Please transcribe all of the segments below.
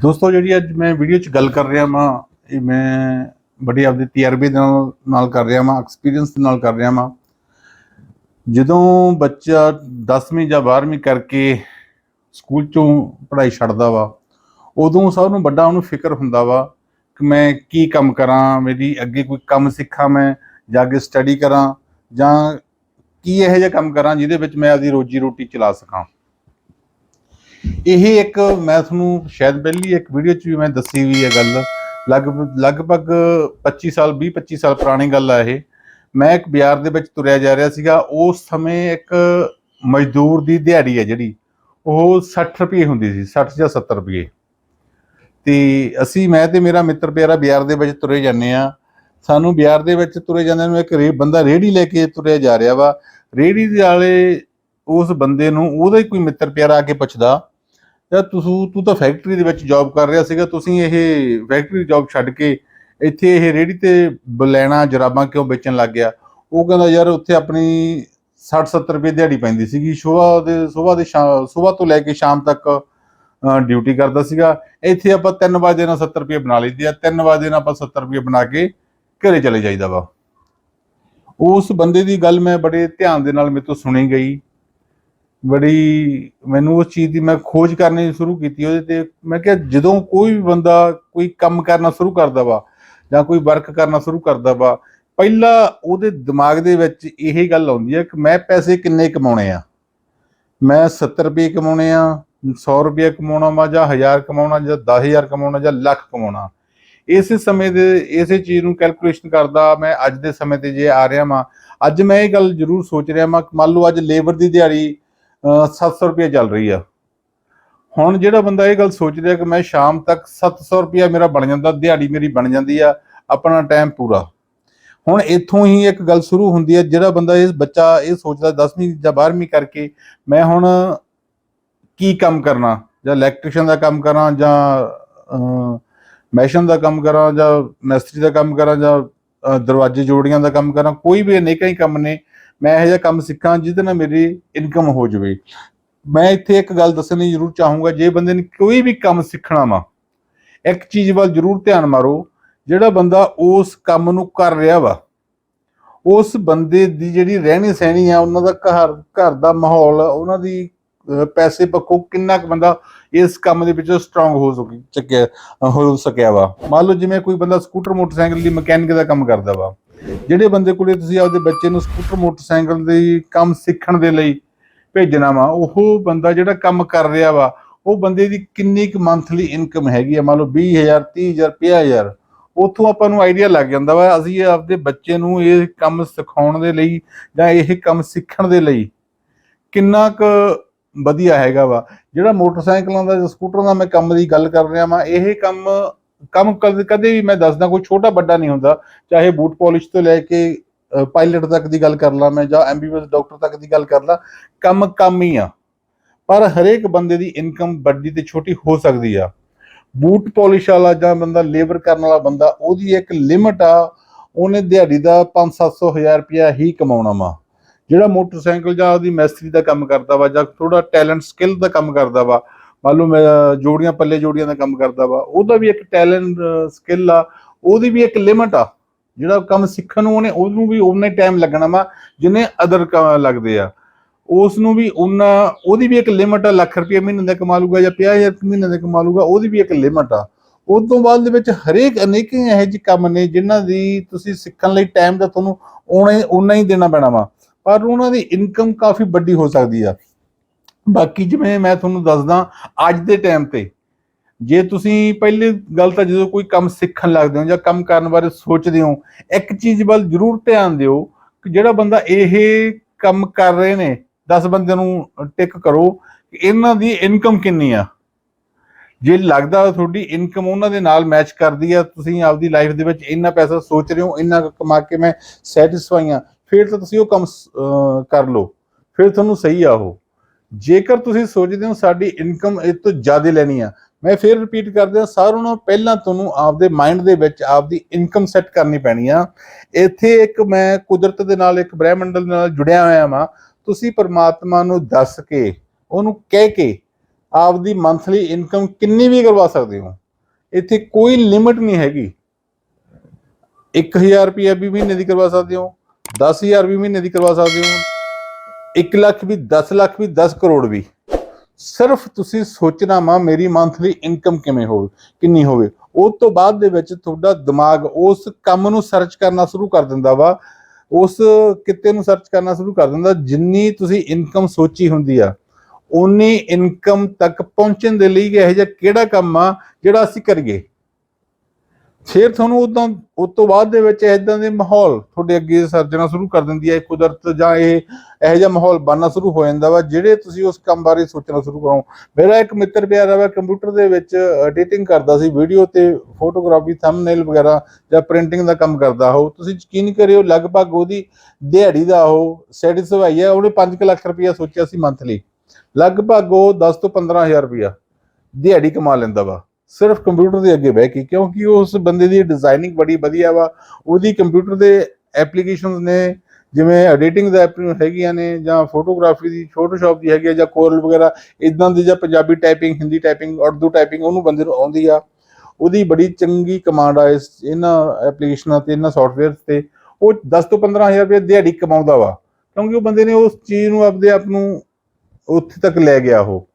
ਦੋਸਤੋ, ਜਿਹੜੀ ਅੱਜ ਮੈਂ ਵੀਡੀਓ 'ਚ ਗੱਲ ਕਰ ਰਿਹਾ ਵਾਂ, ਇਹ ਮੈਂ ਬੜੇ ਆਪਦੇ ਤਜਰਬੇ ਦੇ ਨਾਲ ਨਾਲ ਕਰ ਰਿਹਾ ਵਾਂ ਐਕਸਪੀਰੀਅੰਸ ਦੇ ਨਾਲ ਕਰ ਰਿਹਾ ਵਾਂ। ਜਦੋਂ ਬੱਚਾ 10ਵੀਂ ਜਾਂ 12ਵੀਂ ਕਰਕੇ ਸਕੂਲ ਚੋਂ ਪੜ੍ਹਾਈ ਛੱਡਦਾ ਵਾ, ਉਦੋਂ ਸਭ ਨੂੰ ਵੱਡਾ ਉਹਨੂੰ ਫਿਕਰ ਹੁੰਦਾ ਵਾ ਕਿ ਮੈਂ ਕੀ ਕੰਮ ਕਰਾਂ, ਮੇਰੀ ਅੱਗੇ ਕੋਈ ਕੰਮ ਸਿੱਖਾਂ ਮੈਂ, ਜਾਂ ਅੱਗੇ ਸਟੱਡੀ ਕਰਾਂ, ਜਾਂ ਕੀ ਇਹੋ ਜਿਹਾ ਕੰਮ ਕਰਾਂ ਜਿਹਦੇ ਵਿੱਚ ਮੈਂ ਆਪਦੀ ਰੋਜੀ ਰੋਟੀ ਚਲਾ ਸਕਾਂ। ਇਹ ਇੱਕ ਮੈਂ ਤੁਹਾਨੂੰ ਸ਼ਾਇਦ ਪਹਿਲੀ ਇੱਕ ਵੀਡੀਓ 'ਚ ਵੀ ਮੈਂ ਦੱਸੀ ਵੀ ਇਹ ਗੱਲ। ਲਗਭਗ ਲਗਭਗ 25 ਸਾਲ 20 25 ਸਾਲ ਪੁਰਾਣੀ ਗੱਲ ਆ ਇਹ। ਮੈਂ ਇੱਕ ਬਾਜ਼ਾਰ ਦੇ ਵਿੱਚ ਤੁਰਿਆ ਜਾ ਰਿਹਾ ਸੀਗਾ। ਉਸ ਸਮੇਂ ਇੱਕ ਮਜ਼ਦੂਰ ਦੀ ਦਿਹਾੜੀ ਹੈ ਜਿਹੜੀ, ਉਹ 60 ਰੁਪਏ ਹੁੰਦੀ ਸੀ 60 ਜਾਂ 70 ਰੁਪਏ। ਤੇ ਅਸੀਂ, ਮੈਂ ਤੇ ਮੇਰਾ ਮਿੱਤਰ ਪਿਆਰਾ ਬਾਜ਼ਾਰ ਦੇ ਵਿੱਚ ਤੁਰੇ ਜਾਂਦੇ ਆ ਸਾਨੂੰ ਬਾਜ਼ਾਰ ਦੇ ਵਿੱਚ ਤੁਰੇ ਜਾਂਦੇ ਨੂੰ ਇੱਕ ਰੇ, ਬੰਦਾ ਰੇੜੀ ਲੈ ਕੇ ਤੁਰਿਆ ਜਾ ਰਿਹਾ ਵਾ। ਰੇੜੀ ਦੇ ਵਾਲੇ ਉਸ ਬੰਦੇ ਨੂੰ, ਉਹਦਾ ਹੀ ਕੋਈ ਮਿੱਤਰ ਪਿਆਰਾ ਆ ਕੇ ਪੁੱਛਦਾ ਯਾਰ ਤੁਸੀਂ, ਤੂੰ ਤਾਂ ਫੈਕਟਰੀ ਦੇ ਵਿੱਚ ਜੌਬ ਕਰ ਰਿਹਾ ਸੀਗਾ, ਤੁਸੀਂ ਇਹ ਫੈਕਟਰੀ ਜੌਬ ਛੱਡ ਕੇ ਇੱਥੇ ਇਹ ਰੇੜੀ ਤੇ ਬਲੈਣਾ ਜਰਾਬਾਂ ਕਿਉਂ ਵੇਚਣ ਲੱਗ ਗਿਆ? ਉਹ ਕਹਿੰਦਾ, ਯਾਰ, ਉੱਥੇ ਆਪਣੀ 60 70 ਰੁਪਏ ਦਿਹਾੜੀ ਪੈਂਦੀ ਸੀਗੀ। ਸਵੇਰ ਦੇ ਸਵੇਰ ਦੇ ਸਵੇਰ ਤੋਂ ਲੈ ਕੇ ਸ਼ਾਮ ਤੱਕ ਡਿਊਟੀ ਕਰਦਾ ਸੀਗਾ। ਇੱਥੇ ਆਪਾਂ 3 ਵਜੇ ਨਾਲ 70 ਰੁਪਏ ਬਣਾ ਲਈਦੇ ਆ। 3 ਵਜੇ ਨਾਲ ਆਪਾਂ 70 ਰੁਪਏ ਬਣਾ ਕੇ ਘਰੇ ਚਲੇ ਜਾਈਦਾ ਵਾ। ਉਸ ਬੰਦੇ ਦੀ ਗੱਲ ਮੈਂ ਬੜੇ ਧਿਆਨ ਦੇ ਨਾਲ ਮੇਰੇ ਤੋਂ ਸੁਣੀ ਗਈ। ਬੜੀ ਮੈਨੂੰ ਉਸ ਚੀਜ਼ ਦੀ ਮੈਂ ਖੋਜ ਕਰਨੀ ਸ਼ੁਰੂ ਕੀਤੀ, ਉਹਦੇ ਤੇ ਮੈਂ ਕਿਹਾ ਜਦੋਂ ਕੋਈ ਵੀ ਬੰਦਾ ਕੋਈ ਕੰਮ ਕਰਨਾ ਸ਼ੁਰੂ ਕਰਦਾ ਵਾ ਜਾਂ ਕੋਈ ਵਰਕ ਕਰਨਾ ਸ਼ੁਰੂ ਕਰਦਾ ਵਾ, ਪਹਿਲਾਂ ਉਹਦੇ ਦਿਮਾਗ ਦੇ ਵਿੱਚ ਇਹ ਗੱਲ ਆਉਂਦੀ ਹੈ ਕਿ ਮੈਂ ਪੈਸੇ ਕਿੰਨੇ ਕਮਾਉਣੇ ਆ? ਮੈਂ 70 ਰੁਪਏ ਕਮਾਉਣੇ ਆ 100 ਰੁਪਏ ਕਮਾਉਣਾ ਵਾ ਜਾਂ 1000 ਕਮਾਉਣਾ ਜਾਂ 10000 ਕਮਾਉਣਾ ਜਾਂ ਲੱਖ ਕਮਾਉਣਾ। ਇਸੇ ਸਮੇਂ ਦੇ, ਇਸੇ ਚੀਜ਼ ਨੂੰ ਕੈਲਕੂਲੇਸ਼ਨ ਕਰਦਾ ਮੈਂ ਅੱਜ ਦੇ ਸਮੇਂ ਤੇ ਜੇ ਆ ਰਿਹਾ ਵਾਂ, ਅੱਜ ਮੈਂ ਇਹ ਗੱਲ ਜ਼ਰੂਰ ਸੋਚ ਰਿਹਾ ਵਾਂ ਮੰਨ ਲਓ ਅੱਜ ਲੇਬਰ ਦੀ ਦਿਹਾੜੀ 700 ਰੁਪਏ ਚੱਲ ਰਹੀ ਆ। ਹੁਣ ਜਿਹੜਾ ਬੰਦਾ ਇਹ ਗੱਲ ਸੋਚ ਰਿਹਾ ਕਿ ਮੈਂ ਸ਼ਾਮ ਤੱਕ 700 ਰੁਪਏ ਮੇਰਾ ਬਣ ਜਾਂਦਾ, ਦਿਹਾੜੀ ਮੇਰੀ ਬਣ ਜਾਂਦੀ ਆ, ਆਪਣਾ ਟਾਈਮ ਪੂਰਾ। ਹੁਣ ਇੱਥੋਂ ਹੀ ਇੱਕ ਗੱਲ ਸ਼ੁਰੂ ਹੁੰਦੀ ਹੈ ਜਿਹੜਾ ਬੰਦਾ ਇਹ ਬੱਚਾ ਇਹ ਸੋਚਦਾ 10ਵੀਂ ਜਾਂ 12ਵੀਂ ਕਰਕੇ ਮੈਂ ਹੁਣ ਕੀ ਕੰਮ ਕਰਨਾ, ਜਾਂ ਇਲੈਕਟ੍ਰੀਸ਼ੀਅਨ ਦਾ ਕੰਮ ਕਰਾਂ ਜਾਂ ਮੈਸ਼ਨ ਦਾ ਕੰਮ ਕਰਾਂ ਜਾਂ ਮਿਸਤਰੀ ਦਾ ਕੰਮ ਕਰਾਂ ਜਾਂ ਦਰਵਾਜ਼ੇ ਜੋੜੀਆਂ ਦਾ ਕੰਮ ਕਰਾਂ, ਕੋਈ ਵੀ ਅਨੇਕਾਂ ਹੀ ਕੰਮ ਨੇ, ਮੈਂ ਇਹੋ ਜਿਹਾ ਕੰਮ ਸਿੱਖਾਂ ਜਿਹਦੇ ਨਾਲ ਮੇਰੀ ਇਨਕਮ ਹੋ ਜਾਵੇ। ਮੈਂ ਇੱਥੇ ਇੱਕ ਗੱਲ ਦੱਸਣੀ ਜ਼ਰੂਰ ਚਾਹੂੰਗਾ, ਜੇ ਬੰਦੇ ਨੇ ਕੋਈ ਵੀ ਕੰਮ ਸਿੱਖਣਾ ਵਾ, ਇੱਕ ਚੀਜ਼ ਵੱਲ ਜ਼ਰੂਰ ਧਿਆਨ ਮਾਰੋ, ਜਿਹੜਾ ਬੰਦਾ ਉਸ ਕੰਮ ਨੂੰ ਕਰ ਰਿਹਾ ਵਾ, ਉਸ ਬੰਦੇ ਦੀ ਜਿਹੜੀ ਰਹਿਣੀ ਸਹਿਣੀ ਆ, ਉਹਨਾਂ ਦਾ ਘਰ ਘਰ ਦਾ ਮਾਹੌਲ, ਉਹਨਾਂ ਦੀ ਪੈਸੇ ਪੱਖੋਂ ਕਿੰਨਾ ਕੁ ਬੰਦਾ ਇਸ ਕੰਮ ਦੇ ਵਿੱਚ ਸਟਰੋਂਗ ਹੋ ਸਕੀ, ਚੱਕਿਆ ਹੋ ਸਕਿਆ ਵਾ। ਮੰਨ ਲਓ ਜਿਵੇਂ ਕੋਈ ਬੰਦਾ ਸਕੂਟਰ ਮੋਟਰਸਾਈਕਲ ਦੀ ਮਕੈਨਿਕ ਦਾ ਕੰਮ ਕਰਦਾ ਵਾ। ਜਿਹੜੇ ਬੰਦੇ ਕੋਲੇ ਤੁਸੀਂ ਆਪਦੇ ਬੱਚੇ ਨੂੰ ਸਕੂਟਰ ਮੋਟਰਸਾਈਕਲ ਦੇ ਕੰਮ ਸਿੱਖਣ ਦੇ ਲਈ ਭੇਜਣਾ ਵਾ, ਉਹ ਬੰਦਾ ਜਿਹੜਾ ਕੰਮ ਕਰ ਰਿਹਾ ਵਾ, ਉਹ ਬੰਦੇ ਦੀ ਕਿੰਨੀ ਕੁ ਮੰਥਲੀ ਇਨਕਮ ਹੈਗੀ ਆ। ਮੰਨ ਲਓ 20000 30000 50000 ਉਥੋਂ ਆਪਾਂ ਨੂੰ ਆਈਡੀਆ ਲੱਗ ਜਾਂਦਾ ਵਾ, ਅਸੀਂ ਆਪਦੇ ਬੱਚੇ ਨੂੰ ਇਹ ਕੰਮ ਸਿਖਾਉਣ ਦੇ ਲਈ ਜਾਂ ਇਹ ਕੰਮ ਸਿੱਖਣ ਦੇ ਲਈ ਕਿੰਨਾ ਕੁ ਵਧੀਆ ਹੈਗਾ ਵਾ। ਜਿਹੜਾ ਮੋਟਰਸਾਈਕਲਾਂ ਦਾ ਜਾਂ ਸਕੂਟਰਾਂ ਦਾ ਮੈਂ ਕੰਮ ਦੀ ਗੱਲ ਕਰ ਰਿਹਾ ਵਾਂ, ਇਹ ਕੰਮ ਕੰਮ ਕਦੇ ਕਦੇ ਵੀ ਮੈਂ ਦੱਸਦਾ ਕੋਈ ਛੋਟਾ ਵੱਡਾ ਨਹੀਂ ਹੁੰਦਾ। ਚਾਹੇ ਬੂਟ ਪਾਲਿਸ਼ ਤੋਂ ਲੈ ਕੇ ਪਾਇਲਟ ਤੱਕ ਦੀ ਗੱਲ ਕਰ ਲਾਂ ਮੈਂ ਜਾਂ ਐਮਬੀਬੀਐਸ ਡਾਕਟਰ ਤੱਕ ਦੀ ਗੱਲ ਕਰ ਲਾਂ, ਕੰਮ ਕੰਮ ਹੀ ਆ। ਪਰ ਹਰੇਕ ਬੰਦੇ ਦੀ ਇਨਕਮ ਵੱਡੀ ਤੇ ਛੋਟੀ ਹੋ ਸਕਦੀ ਆ। ਬੂਟ ਪਾਲਿਸ਼ ਵਾਲਾ ਜਾਂ ਬੰਦਾ ਲੇਬਰ ਕਰਨ ਵਾਲਾ ਬੰਦਾ, ਉਹਦੀ ਇੱਕ ਲਿਮਟ ਆ। ਉਹਨੇ ਦਿਹਾੜੀ ਦਾ 5-700 ਹਜ਼ਾਰ ਰੁਪਇਆ ਹੀ ਕਮਾਉਣਾ ਵਾ। ਜਿਹੜਾ ਮੋਟਰਸਾਈਕਲ ਜਾਂ ਉਹਦੀ ਮੈਸਤਰੀ ਦਾ ਕੰਮ ਕਰਦਾ ਵਾ ਜਾਂ ਥੋੜਾ ਟੈਲੈਂਟ ਸਕਿੱਲ ਦਾ ਕੰਮ ਕਰਦਾ ਵਾ, ਮੰਨ ਲਓ ਮੈਂ ਜੋੜੀਆਂ, ਪੱਲੇ ਜੋੜੀਆਂ ਦਾ ਕੰਮ ਕਰਦਾ ਵਾ, ਉਹਦਾ ਵੀ ਇੱਕ ਟੈਲੈਂਟ ਸਕਿੱਲ ਆ, ਉਹਦੀ ਵੀ ਇੱਕ ਲਿਮਟ ਆ, ਜਿਹੜਾ ਕੰਮ ਸਿੱਖਣ ਨੂੰ ਉਹਨੇ, ਉਹਨੂੰ ਵੀ ਉਨਾ ਹੀ ਟਾਈਮ ਲੱਗਣਾ ਵਾ ਜਿੰਨੇ ਅਦਰ ਲੱਗਦੇ ਆ। ਉਸ ਨੂੰ ਵੀ ਉਹਨਾਂ ਉਹਦੀ ਵੀ ਇੱਕ ਲਿਮਟ ਆ, ਲੱਖ ਰੁਪਏ ਮਹੀਨੇ ਦਾ ਕਮਾ ਲੂਗਾ ਜਾਂ 50000 ਮਹੀਨੇ ਦਾ ਕਮਾ ਲੂਗਾ, ਉਹਦੀ ਵੀ ਇੱਕ ਲਿਮਟ ਆ। ਉਸ ਤੋਂ ਬਾਅਦ ਦੇ ਵਿੱਚ ਹਰੇਕ ਅਨੇਕ ਇਹੋ ਜਿਹੇ ਕੰਮ ਨੇ ਜਿਨ੍ਹਾਂ ਦੀ ਤੁਸੀਂ ਸਿੱਖਣ ਲਈ ਟਾਈਮ ਦਾ ਤੁਹਾਨੂੰ ਉਨਾ ਉਨਾ ਹੀ ਦੇਣਾ ਪੈਣਾ ਵਾ। ਪਰ ਉਹਨਾਂ ਦੀ ਇਨਕਮ ਕਾਫੀ ਵੱਡੀ ਹੋ ਸਕਦੀ ਆ। ਬਾਕੀ ਜਿਵੇਂ ਮੈਂ ਤੁਹਾਨੂੰ ਦੱਸਦਾ, ਅੱਜ ਦੇ ਟਾਈਮ ਤੇ ਜੇ ਤੁਸੀਂ ਪਹਿਲੀ ਗੱਲ ਤਾਂ ਜਦੋਂ ਕੋਈ ਕੰਮ ਸਿੱਖਣ ਲੱਗਦੇ ਹੋ ਜਾਂ ਕੰਮ ਕਰਨ ਬਾਰੇ ਸੋਚਦੇ ਹੋ, ਇੱਕ ਚੀਜ਼ ਵੱਲ ਜ਼ਰੂਰ ਧਿਆਨ ਦਿਓ ਕਿ ਜਿਹੜਾ ਬੰਦਾ ਇਹ ਕੰਮ ਕਰ ਰਹੇ ਨੇ 10 ਬੰਦਿਆਂ ਨੂੰ ਟਿਕ ਕਰੋ ਕਿ ਇਹਨਾਂ ਦੀ ਇਨਕਮ ਕਿੰਨੀ ਆ। ਜੇ ਲੱਗਦਾ ਤੁਹਾਡੀ ਇਨਕਮ ਉਹਨਾਂ ਦੇ ਨਾਲ ਮੈਚ ਕਰਦੀ ਆ, ਤੁਸੀਂ ਆਪਦੀ ਲਾਈਫ ਦੇ ਵਿੱਚ ਇੰਨਾ ਪੈਸਾ ਸੋਚ ਰਹੇ ਹੋ, ਇੰਨਾ ਕਮਾ ਕੇ ਮੈਂ ਸੈਟੀਸਫਾਈ ਆ ਫਿਰ ਤਾਂ ਤੁਸੀਂ ਉਹ ਕੰਮ ਕਰ ਲਓ। ਫਿਰ ਤੁਹਾਨੂੰ ਸਹੀ ਆ ਉਹ। ਜੇਕਰ ਤੁਸੀਂ ਸੋਚਦੇ ਹੋ ਸਾਡੀ ਇਨਕਮ ਇਹ ਤੋਂ ਜ਼ਿਆਦਾ ਲੈਣੀ ਆ, ਮੈਂ ਫਿਰ ਰਿਪੀਟ ਕਰਦਾ, ਸਾਰਿਆਂ ਨੂੰ ਪਹਿਲਾਂ ਤੁਹਾਨੂੰ ਆਪਦੇ ਮਾਈਂਡ ਦੇ ਵਿੱਚ ਆਪਦੀ ਇਨਕਮ ਸੈੱਟ ਕਰਨੀ ਪੈਣੀ ਆ। ਇੱਥੇ ਇੱਕ ਮੈਂ ਕੁਦਰਤ ਦੇ ਨਾਲ, ਇੱਕ ਬ੍ਰਹਿਮੰਡਲ ਨਾਲ ਜੁੜਿਆ ਹੋਇਆ ਵਾਂ। ਤੁਸੀਂ ਪਰਮਾਤਮਾ ਨੂੰ ਦੱਸ ਕੇ, ਉਹਨੂੰ ਕਹਿ ਕੇ ਆਪਦੀ ਮੰਥਲੀ ਇਨਕਮ ਕਿੰਨੀ ਵੀ ਕਰਵਾ ਸਕਦੇ ਹੋ। ਇੱਥੇ ਕੋਈ ਲਿਮਿਟ ਨਹੀਂ ਹੈਗੀ। 1000 ਰੁਪਏ ਵੀ ਮਹੀਨੇ ਦੀ ਕਰਵਾ ਸਕਦੇ ਹੋ। 10000 ਵੀ ਮਹੀਨੇ ਦੀ ਕਰਵਾ ਸਕਦੇ ਹੋ। 1 ਲੱਖ ਵੀ 10 ਲੱਖ ਵੀ 10 ਕਰੋੜ ਵੀ। ਸਿਰਫ ਤੁਸੀਂ ਸੋਚਣਾ ਮਾ ਮੇਰੀ ਮੰਥਲੀ ਇਨਕਮ ਕਿਵੇਂ ਹੋਵੇ, ਕਿੰਨੀ ਹੋਵੇ। ਉਸ ਤੋਂ ਬਾਅਦ ਦੇ ਵਿੱਚ ਤੁਹਾਡਾ ਦਿਮਾਗ ਉਸ ਕੰਮ ਨੂੰ ਸਰਚ ਕਰਨਾ ਸ਼ੁਰੂ ਕਰ ਦਿੰਦਾ ਵਾ। ਉਸ ਕਿਤੇ ਨੂੰ ਸਰਚ ਕਰਨਾ ਸ਼ੁਰੂ ਕਰ ਦਿੰਦਾ, ਜਿੰਨੀ ਤੁਸੀਂ ਇਨਕਮ ਸੋਚੀ ਹੁੰਦੀ ਆ ਉਨੀ ਇਨਕਮ ਤੱਕ ਪਹੁੰਚਣ ਦੇ ਲਈ ਇਹ ਜਿਹਾ ਕਿਹੜਾ ਕੰਮ ਆ ਜਿਹੜਾ ਅਸੀਂ ਕਰੀਏ? ਫਿਰ ਤੁਹਾਨੂੰ ਉਦੋਂ, ਉਸ ਤੋਂ ਬਾਅਦ ਦੇ ਵਿੱਚ ਇਦਾਂ ਦੇ ਮਾਹੌਲ ਤੁਹਾਡੇ ਅੱਗੇ ਸਰਜਣਾ ਸ਼ੁਰੂ ਕਰ ਦਿੰਦੀ ਹੈ ਕੁਦਰਤ ਜਾਂ ਇਹ, ਇਹੋ ਜਿਹਾ ਮਾਹੌਲ ਬਣਨਾ ਸ਼ੁਰੂ ਹੋ ਜਾਂਦਾ ਵਾ, ਜਿਹੜੇ ਤੁਸੀਂ ਉਸ ਕੰਮ ਬਾਰੇ ਸੋਚਣਾ ਸ਼ੁਰੂ ਕਰੋ। ਮੇਰਾ ਇੱਕ ਮਿੱਤਰ ਪਿਆਰਾ ਵਾ, ਕੰਪਿਊਟਰ ਦੇ ਵਿੱਚ ਐਡੀਟਿੰਗ ਕਰਦਾ ਸੀ, ਵੀਡੀਓ ਤੇ ਫੋਟੋਗ੍ਰਾਫੀ ਥੰਬਨੇਲ ਵਗੈਰਾ ਜਾਂ ਪ੍ਰਿੰਟਿੰਗ ਦਾ ਕੰਮ ਕਰਦਾ ਉਹ। ਤੁਸੀਂ ਯਕੀਨ ਕਰਿਓ, ਲਗਭਗ ਉਹਦੀ ਦਿਹਾੜੀ ਦਾ ਉਹ ਸੈਟੀਸਫਾਈ ਹੈ, ਉਹਨੇ 5 ਲੱਖ ਰੁਪਇਆ ਸੋਚਿਆ ਸੀ ਮੰਥਲੀ ਲਗਭਗ ਉਹ 10 ਤੋਂ 15000 ਰੁਪਇਆ ਦਿਹਾੜੀ ਕਮਾ ਲੈਂਦਾ ਵਾ। ਸਿਰਫ ਕੰਪਿਊਟਰ ਦੇ ਅੱਗੇ ਬਹਿ ਕੇ, ਕਿਉਂਕਿ ਉਸ ਬੰਦੇ ਦੀ ਡਿਜ਼ਾਈਨਿੰਗ ਬੜੀ ਵਧੀਆ ਵਾ। ਉਹਦੀ ਕੰਪਿਊਟਰ ਦੇ ਐਪਲੀਕੇਸ਼ਨਸ ਨੇ, ਜਿਵੇਂ ਐਡੀਟਿੰਗ ਦਾ ਐਪ ਹੈਗੀਆਂ ਨੇ, ਜਾਂ ਫੋਟੋਗ੍ਰਾਫੀ ਦੀ ਫੋਟੋਸ਼ਾਪ ਦੀ ਹੈਗੀ ਆ, ਜਾਂ ਕੋਰਲ ਵਗੈਰਾ ਇਦਾਂ ਦੀ ਜਾਂ Punjabi typing Hindi typing Urdu typing ਉਹਨੂੰ ਬੰਦੇ ਨੂੰ ਆਉਂਦੀ ਆ। ਉਹਦੀ ਬੜੀ ਚੰਗੀ ਕਮਾਂਡ ਆ ਇਸ, ਇਹਨਾਂ ਐਪਲੀਕੇਸ਼ਨਾਂ ਤੇ, ਇਹਨਾਂ ਸੌਫਟਵੇਅਰਸ ਤੇ। ਉਹ 10 ਤੋਂ 15000 ਰੁਪਏ ਦਿਹਾੜੀ ਕਮਾਉਂਦਾ ਵਾ, ਕਿਉਂਕਿ ਉਹ ਬੰਦੇ ਨੇ ਉਸ ਚੀਜ਼ ਨੂੰ ਆਪਦੇ ਆਪ ਨੂੰ ਉੱਥੇ ਤੱਕ ਲੈ ਗਿਆ ਉਹ।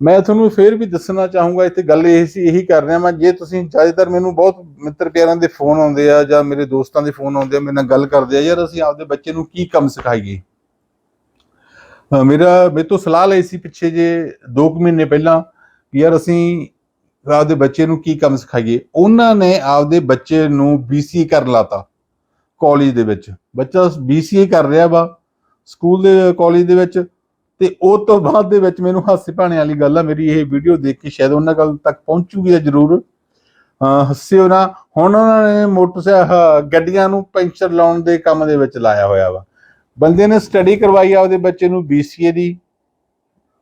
ਮੈਂ ਤੁਹਾਨੂੰ ਫੇਰ ਵੀ ਦੱਸਣਾ ਚਾਹੂੰਗਾ, ਇੱਥੇ ਗੱਲ ਇਹ ਸੀ, ਇਹੀ ਕਰ ਰਿਹਾ ਮੈਂ, ਜੇ ਤੁਸੀਂ ਜ਼ਿਆਦਾਤਰ ਮੈਨੂੰ ਬਹੁਤ ਮਿੱਤਰ ਪਿਆਰਾਂ ਦੇ ਫੋਨ ਆਉਂਦੇ ਆ ਜਾਂ ਮੇਰੇ ਦੋਸਤਾਂ ਦੇ ਫੋਨ ਆਉਂਦੇ ਆ, ਮੇਰੇ ਨਾਲ ਗੱਲ ਕਰਦੇ ਆ, ਯਾਰ ਅਸੀਂ ਆਪਦੇ ਬੱਚੇ ਨੂੰ ਕੀ ਕੰਮ ਸਿਖਾਈਏ? ਮੇਰਾ, ਮੇਰੇ ਤੋਂ ਸਲਾਹ ਲਈ ਸੀ ਪਿੱਛੇ ਜੇ 2 ਮਹੀਨੇ ਪਹਿਲਾਂ ਯਾਰ ਅਸੀਂ ਆਪਦੇ ਬੱਚੇ ਨੂੰ ਕੀ ਕੰਮ ਸਿਖਾਈਏ। ਉਹਨਾਂ ਨੇ ਆਪਦੇ ਬੱਚੇ ਨੂੰ ਬੀਸੀ ਕਰ ਲਾਤਾ ਕਾਲਜ ਦੇ ਵਿੱਚ। ਬੱਚਾ ਬੀਸੀਏ ਕਰ ਰਿਹਾ ਵਾ ਸਕੂਲ ਦੇ ਕਾਲਜ ਦੇ ਵਿੱਚ। ਤੇ ਉਹ ਤੋਂ ਬਾਅਦ ਦੇ ਵਿੱਚ ਮੈਨੂੰ ਹਾਸੇ ਭਾਣੇ ਵਾਲੀ ਗੱਲ ਆ, ਮੇਰੀ ਇਹ ਵੀਡੀਓ ਦੇਖ ਕੇ ਸ਼ਾਇਦ ਉਹਨਾਂ ਕੋਲ ਤੱਕ ਪਹੁੰਚੂਗੀ ਤਾਂ ਜ਼ਰੂਰ। ਹੱਸਿਓ ਨਾ। ਹੁਣ ਉਹਨਾਂ ਨੇ ਮੋਟਰਸਾਈਕਲ ਗੱਡੀਆਂ ਨੂੰ ਪੈਂਚਰ ਲਾਉਣ ਦੇ ਕੰਮ ਦੇ ਵਿੱਚ ਲਾਇਆ ਹੋਇਆ ਵਾ। ਬੰਦੇ ਨੇ ਸਟੱਡੀ ਕਰਵਾਈ ਆ ਉਹਦੇ ਬੱਚੇ ਨੂੰ BCA ਦੀ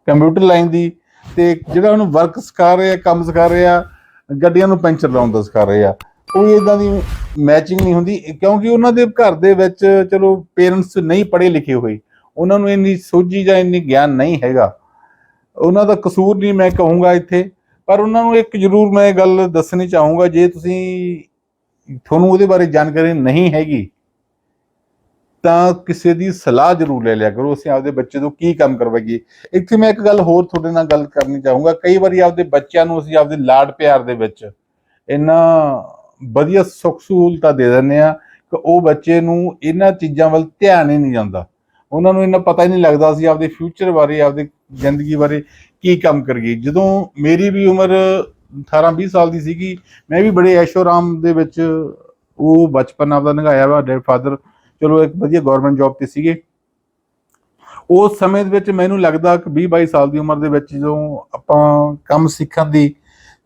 ਕੰਪਿਊਟਰ ਲਾਈਨ ਦੀ, ਤੇ ਜਿਹੜਾ ਉਹਨੂੰ ਵਰਕ ਸਿਖਾ ਰਹੇ ਆ, ਕੰਮ ਸਿਖਾ ਰਹੇ ਆ, ਗੱਡੀਆਂ ਨੂੰ ਪੈਂਚਰ ਲਾਉਣ ਦਾ ਸਿਖਾ ਰਹੇ ਆ। ਕੋਈ ਇਦਾਂ ਦੀ ਮੈਚਿੰਗ ਨਹੀਂ ਹੁੰਦੀ, ਕਿਉਂਕਿ ਉਹਨਾਂ ਦੇ ਘਰ ਦੇ ਵਿੱਚ, ਚਲੋ ਪੇਰੈਂਟਸ ਨਹੀਂ ਪੜ੍ਹੇ ਲਿਖੇ ਹੋਏ। ਉਹਨਾਂ ਨੂੰ ਇੰਨੀ ਸੋਝੀ ਜਾਂ ਇੰਨੀ ਗਿਆਨ ਨਹੀਂ ਹੈਗਾ। ਉਹਨਾਂ ਦਾ ਕਸੂਰ ਨਹੀਂ ਮੈਂ ਕਹੂੰਗਾ ਇੱਥੇ, ਪਰ ਉਹਨਾਂ ਨੂੰ ਇੱਕ ਜ਼ਰੂਰ ਮੈਂ ਗੱਲ ਦੱਸਣੀ ਚਾਹੂੰਗਾ, ਜੇ ਤੁਸੀਂ ਤੁਹਾਨੂੰ ਉਹਦੇ ਬਾਰੇ ਜਾਣਕਾਰੀ ਨਹੀਂ ਹੈਗੀ, ਤਾਂ ਕਿਸੇ ਦੀ ਸਲਾਹ ਜ਼ਰੂਰ ਲੈ ਲਿਆ ਕਰੋ, ਅਸੀਂ ਆਪਦੇ ਬੱਚੇ ਤੋਂ ਕੀ ਕੰਮ ਕਰਵਾਈਏ। ਇੱਥੇ ਮੈਂ ਇੱਕ ਗੱਲ ਹੋਰ ਤੁਹਾਡੇ ਨਾਲ ਗੱਲ ਕਰਨੀ ਚਾਹੂੰਗਾ, ਕਈ ਵਾਰੀ ਆਪਦੇ ਬੱਚਿਆਂ ਨੂੰ ਅਸੀਂ ਆਪਦੇ ਲਾਡ ਪਿਆਰ ਦੇ ਵਿੱਚ ਇੰਨਾ ਵਧੀਆ ਸੁੱਖ ਸਹੂਲਤਾਂ ਦੇ ਦਿੰਦੇ ਆ ਕਿ ਉਹ ਬੱਚੇ ਨੂੰ ਇਹਨਾਂ ਚੀਜ਼ਾਂ ਵੱਲ ਧਿਆਨ ਹੀ ਨਹੀਂ ਜਾਂਦਾ। ਉਹਨਾਂ ਨੂੰ ਇਹਨਾਂ ਪਤਾ ਹੀ ਨਹੀਂ ਲੱਗਦਾ ਸੀ ਆਪਦੇ ਫਿਊਚਰ ਬਾਰੇ, ਆਪਦੀ ਜ਼ਿੰਦਗੀ ਬਾਰੇ ਕੀ ਕੰਮ ਕਰੀਏ। ਜਦੋਂ ਮੇਰੀ ਵੀ ਉਮਰ 18 20 ਸਾਲ ਦੀ ਸੀਗੀ, ਮੈਂ ਵੀ ਬੜੇ ਐਸ਼ੋ ਆਰਾਮ ਦੇ ਵਿੱਚ ਉਹ ਬਚਪਨ ਆਪਦਾ ਲੰਘਾਇਆ ਵਾ, ਡੈਡ ਫਾਦਰ, ਚਲੋ ਇੱਕ ਵਧੀਆ ਗਵਰਨਮੈਂਟ ਜੌਬ ਤੇ ਸੀਗੇ। ਉਸ ਸਮੇਂ ਦੇ ਵਿੱਚ ਮੈਨੂੰ ਲੱਗਦਾ ਕਿ 20 22 ਸਾਲ ਦੀ ਉਮਰ ਦੇ ਵਿੱਚ ਜਦੋਂ ਆਪਾਂ ਕੰਮ ਸਿੱਖਣ ਦੀ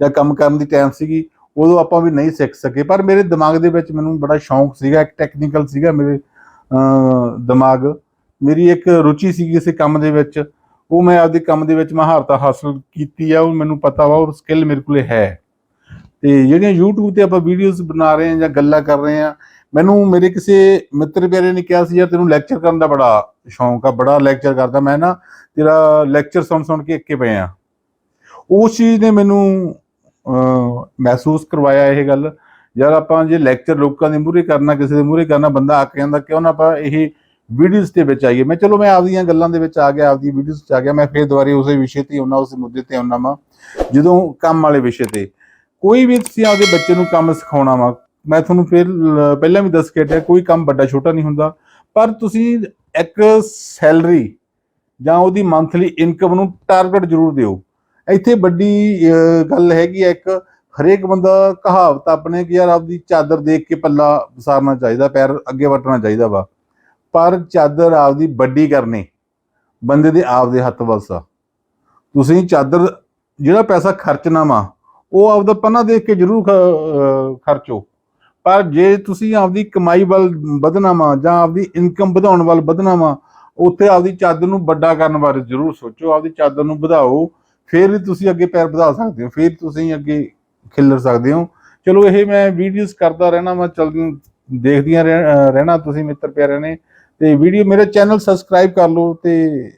ਜਾਂ ਕੰਮ ਕਰਨ ਦੀ ਟਾਈਮ ਸੀਗੀ, ਉਦੋਂ ਆਪਾਂ ਵੀ ਨਹੀਂ ਸਿੱਖ ਸਕੇ। ਪਰ ਮੇਰੇ ਦਿਮਾਗ ਦੇ ਵਿੱਚ ਮੈਨੂੰ ਬੜਾ ਸ਼ੌਂਕ ਸੀਗਾ, ਇੱਕ ਟੈਕਨੀਕਲ ਸੀਗਾ ਮੇਰੇ ਦਿਮਾਗ। ਮੇਰੀ ਇੱਕ ਰੁਚੀ ਸੀ ਕਿਸੇ ਕੰਮ ਦੇ ਵਿੱਚ ਉਹ ਮੈਂ ਆਪਦੇ ਕੰਮ ਦੇ ਵਿੱਚ ਮਹਾਰਤਾ ਹਾਸਲ ਕੀਤੀ ਆ ਉਹ ਮੈਨੂੰ ਪਤਾ ਵਾ ਉਹ ਸਕਿੱਲ ਮੇਰੇ ਕੋਲੇ ਹੈ। ਤੇ ਜਿਹੜੀਆਂ YouTube ਤੇ ਆਪਾਂ ਵੀਡੀਓਜ਼ ਬਣਾ ਰਹੇ ਹਾਂ ਜਾਂ ਗੱਲਾਂ ਕਰ ਰਹੇ ਹਾਂ ਮੈਨੂੰ ਮੇਰੇ ਕਿਸੇ ਮਿੱਤਰ ਪਿਆਰੇ ਨੇ ਕਿਹਾ ਸੀ ਯਾਰ ਤੈਨੂੰ ਲੈਕਚਰ ਕਰਨ ਦਾ ਬੜਾ ਸ਼ੌਂਕ ਆ ਬੜਾ ਲੈਕਚਰ ਕਰਦਾ ਮੈਂ ਨਾ ਤੇਰਾ ਲੈਕਚਰ ਸੁਣ ਸੁਣ ਕੇ ਇੱਕੇ ਪਏ ਆ ਉਸ ਚੀਜ਼ ਨੇ ਮੈਨੂੰ ਅਹ, ਮਹਿਸੂਸ ਕਰਵਾਇਆ ਇਹ ਗੱਲ ਯਾਰ ਆਪਾਂ ਜੇ ਲੈਕਚਰ ਲੋਕਾਂ ਦੇ ਮੂਹਰੇ ਕਰਨਾ ਕਿਸੇ ਦੇ ਮੂਹਰੇ ਕਰਨਾ ਬੰਦਾ ਅੱਕ ਜਾਂਦਾ ਕਿਉਂ ਨਾ ਆਪਾਂ ਇਹ ਵੀਡੀਓਜ਼ ਦੇ ਵਿੱਚ ਆਈਏ। ਮੈਂ ਚਲੋ ਮੈਂ ਆਪਦੀਆਂ ਗੱਲਾਂ ਦੇ ਵਿੱਚ ਆ ਗਿਆ, ਆਪਦੀ ਵੀਡੀਓਜ਼ 'ਚ ਆ ਗਿਆ। ਮੈਂ ਫੇਰ ਦੁਬਾਰੇ ਉਸੇ ਵਿਸ਼ੇ ਤੇ ਆਉਣਾ ਉਸ ਮੁੱਦੇ ਤੇ ਆਉਣਾ ਵਾ, ਜਦੋਂ ਕੰਮ ਵਾਲੇ ਵਿਸ਼ੇ ਤੇ। ਕੋਈ ਵੀ ਤੁਸੀਂ ਆਪਦੇ ਬੱਚੇ ਨੂੰ ਕੰਮ ਸਿਖਾਉਣਾ ਵਾ, ਮੈਂ ਤੁਹਾਨੂੰ ਫਿਰ ਪਹਿਲਾਂ ਵੀ ਦੱਸ ਕੇ ਹਟਿਆ, ਕੋਈ ਕੰਮ ਵੱਡਾ ਛੋਟਾ ਨਹੀਂ ਹੁੰਦਾ। ਪਰ ਤੁਸੀਂ ਇੱਕ ਸੈਲਰੀ ਜਾਂ ਉਹਦੀ ਮੰਥਲੀ ਇਨਕਮ ਨੂੰ ਟਾਰਗੇਟ ਜ਼ਰੂਰ ਦਿਓ। ਇੱਥੇ ਵੱਡੀ ਗੱਲ ਹੈਗੀ ਹੈ ਇੱਕ, ਹਰੇਕ ਬੰਦਾ ਕਹਾਵਤ ਆਪਣੇ ਕਿ ਯਾਰ ਆਪਦੀ ਚਾਦਰ ਦੇਖ ਕੇ ਪੱਲਾ ਵਸਾਰਨਾ ਚਾਹੀਦਾ, ਪੈਰ ਅੱਗੇ ਵੱਟਣਾ ਚਾਹੀਦਾ ਵਾ। ਪਰ ਚਾਦਰ ਆਪਦੀ ਵੱਡੀ ਕਰਨੀ, ਬੰਦੇ ਦੇ ਆਪਦੇ ਹੱਥ ਵੱਸ। ਤੁਸੀਂ ਚਾਦਰ, ਜਿਹੜਾ ਪੈਸਾ ਖਰਚਣਾ ਵਾ, ਉਹ ਆਪਦਾ ਪੰਨਾ ਦੇਖ ਕੇ ਜ਼ਰੂਰ ਖਰਚੋ। ਪਰ ਜੇ ਤੁਸੀਂ ਆਪਦੀ ਕਮਾਈ ਵੱਲ ਵਧਣਾ ਵਾ ਜਾਂ ਆਪਦੀ ਇਨਕਮ ਵਧਾਉਣ ਵੱਲ ਵਧਣਾ ਵਾ, ਉੱਥੇ ਆਪਦੀ ਚਾਦਰ ਨੂੰ ਵੱਡਾ ਕਰਨ ਬਾਰੇ ਜ਼ਰੂਰ ਸੋਚੋ, ਆਪਦੀ ਚਾਦਰ ਨੂੰ ਵਧਾਓ। ਫਿਰ ਹੀ ਤੁਸੀਂ ਅੱਗੇ ਪੈਰ ਵਧਾ ਸਕਦੇ ਹੋ, ਫਿਰ ਤੁਸੀਂ ਅੱਗੇ ਖਿੱਲਰ ਸਕਦੇ ਹੋ। ਚਲੋ, ਇਹ ਮੈਂ ਵੀਡੀਓਜ਼ ਕਰਦਾ ਰਹਿਣਾ ਮੈਂ ਚੱਲ ਦੇਖਦੀਆਂ ਰਹਿਣਾ ਤੁਸੀਂ ਮਿੱਤਰ ਪਿਆਰੇ ਨੇ। ਤੇ ਵੀਡੀਓ ਮੇਰੇ ਚੈਨਲ ਸਬਸਕ੍ਰਾਈਬ ਕਰ ਲਓ ਤੇ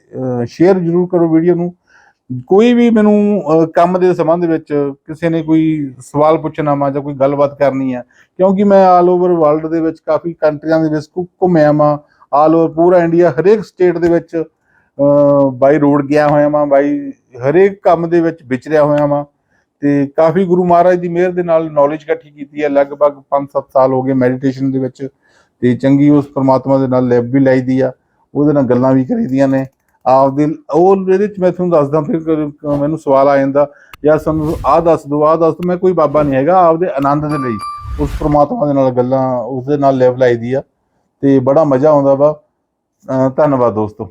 ਸ਼ੇਅਰ ਜ਼ਰੂਰ ਕਰੋ ਵੀਡੀਓ ਨੂੰ। ਕੋਈ ਵੀ ਮੈਨੂੰ ਕੰਮ ਦੇ ਸੰਬੰਧ ਵਿੱਚ ਕਿਸੇ ਨੇ ਕੋਈ ਸਵਾਲ ਪੁੱਛਣਾ ਵਾ ਜਾਂ ਕੋਈ ਗੱਲਬਾਤ ਕਰਨੀ ਆ, ਕਿਉਂਕਿ ਮੈਂ ਆਲ ਓਵਰ ਵਰਲਡ ਦੇ ਵਿੱਚ ਕਾਫੀ ਕੰਟਰੀਆਂ ਦੇ ਵਿੱਚ ਘੁ- ਘੁੰਮਿਆ ਵਾਂ ਆਲ ਓਵਰ ਪੂਰਾ ਇੰਡੀਆ ਹਰੇਕ ਸਟੇਟ ਦੇ ਵਿੱਚ ਬਾਈ ਰੋਡ ਗਿਆ ਹੋਇਆ ਵਾਂ ਬਾਈ ਹਰੇਕ ਕੰਮ ਦੇ ਵਿੱਚ ਵਿਚਰਿਆ ਹੋਇਆ ਵਾਂ। ਤੇ ਕਾਫੀ ਗੁਰੂ ਮਹਾਰਾਜ ਦੀ ਮਿਹਰ ਦੇ ਨਾਲ ਨੌਲੇਜ ਇਕੱਠੀ ਕੀਤੀ ਹੈ, ਲਗਭਗ 5-7 ਸਾਲ ਹੋ ਗਏ ਮੈਡੀਟੇਸ਼ਨ ਦੇ ਵਿੱਚ। ਤੇ ਚੰਗੀ ਉਸ ਪਰਮਾਤਮਾ ਦੇ ਨਾਲ ਲੈਬ ਵੀ ਲਾਈਦੀ ਆ, ਉਹਦੇ ਨਾਲ ਗੱਲਾਂ ਵੀ ਕਰੀਦੀਆਂ ਨੇ। ਆਪਦੇ ਉਹ ਇਹਦੇ ਵਿੱਚ ਮੈਂ ਤੁਹਾਨੂੰ ਦੱਸਦਾ, ਫਿਰ ਮੈਨੂੰ ਸਵਾਲ ਆ ਜਾਂਦਾ, ਯਾਰ ਸਾਨੂੰ ਆਹ ਦੱਸ ਦਿਓ ਆਹ ਦੱਸ ਦਿਓ ਮੈਂ ਕੋਈ ਬਾਬਾ ਨਹੀਂ ਹੈਗਾ, ਆਪਦੇ ਆਨੰਦ ਦੇ ਲਈ ਉਸ ਪ੍ਰਮਾਤਮਾ ਦੇ ਨਾਲ ਗੱਲਾਂ ਉਸ ਦੇ ਨਾਲ ਲੈਬ ਲਾਈਦੀ ਆ, ਤੇ ਬੜਾ ਮਜ਼ਾ ਆਉਂਦਾ ਵਾ। ਧੰਨਵਾਦ ਦੋਸਤੋ।